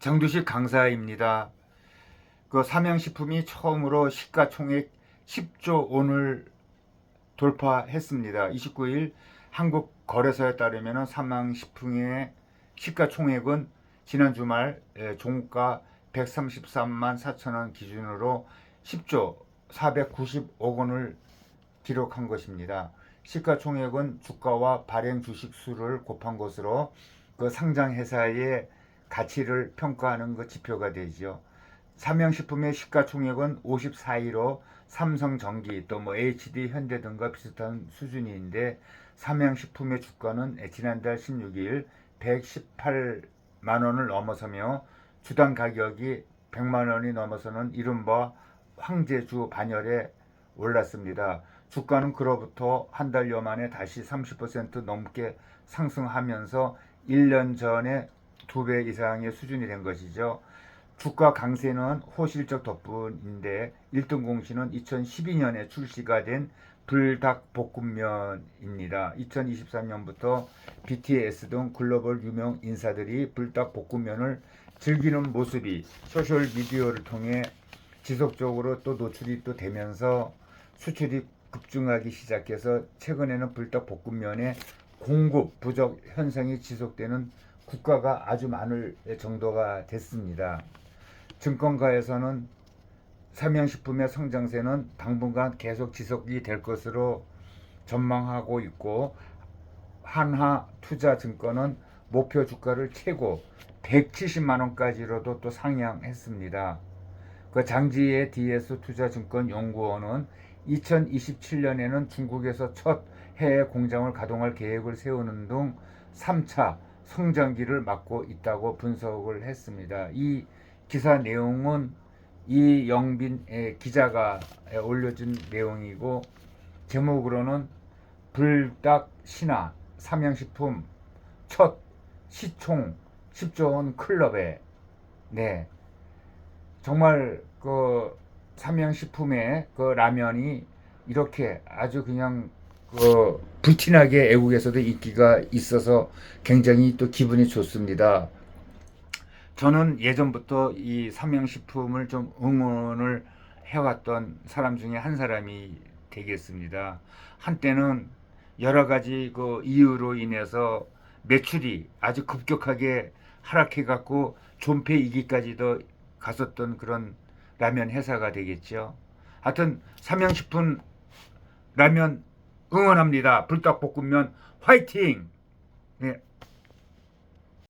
정두식 강사입니다. 그 삼양식품이 처음으로 시가총액 10조 원을 돌파했습니다. 29일 한국 거래소에 따르면 삼양식품의 시가총액은 지난 주말 에, 종가 133만 4천 원 기준으로 10조 490억 원을 기록한 것입니다. 시가총액은 주가와 발행 주식 수를 곱한 것으로 그 상장 회사의 가치를 평가하는 그 지표가 되죠. 삼양식품의 시가총액은 54위로 삼성전기 또 뭐 HD 현대 등과 비슷한 수준인데 삼양식품의 주가는 지난달 16일 118만 원을 넘어서며 주당 가격이 100만 원이 넘어서는 이른바 황제주 반열에 올랐습니다. 주가는 그로부터 한 달여 만에 다시 30% 넘게 상승하면서 1년 전에 두 배 이상의 수준이 된 것이죠. 주가 강세는 호실적 덕분인데 1등 공시는 2012년에 출시가 된 불닭볶음면입니다. 2023년부터 BTS 등 글로벌 유명 인사들이 불닭볶음면을 즐기는 모습이 소셜 미디어를 통해 지속적으로 또 노출이 또 되면서 수출이 급증하기 시작해서 최근에는 불닭볶음면의 공급 부족 현상이 지속되는 국가가 아주 많을 정도가 됐습니다. 증권가에서는 삼양식품의 성장세는 당분간 계속 지속이 될 것으로 전망하고 있고 한화 투자증권은 목표 주가를 최고 170만 원까지로도 또 상향했습니다. 그 장지의 DS 투자증권 연구원은 2027년에는 중국에서 첫 해외 공장을 가동할 계획을 세우는 등 3차 성장기를 맞고 있다고 분석을 했습니다. 이 기사 내용은 이 영빈 의 기자가 올려준 내용이고 제목으로는 불닭 신화 삼양식품 첫 시총 10조 원 클럽에 네 정말 그 삼양식품의 그 라면이 이렇게 아주 그냥 그 불티나게 애국에서도 인기가 있어서 굉장히 또 기분이 좋습니다. 저는 예전부터 이 삼양식품을 좀 응원을 해왔던 사람 중에 한 사람이 되겠습니다. 한때는 여러 가지 그 이유로 인해서 매출이 아주 급격하게 하락해 갖고 존폐이기까지도 갔었던 그런 라면 회사가 되겠죠. 하여튼 삼양식품 라면 응원합니다. 불닭볶음면 화이팅! 네.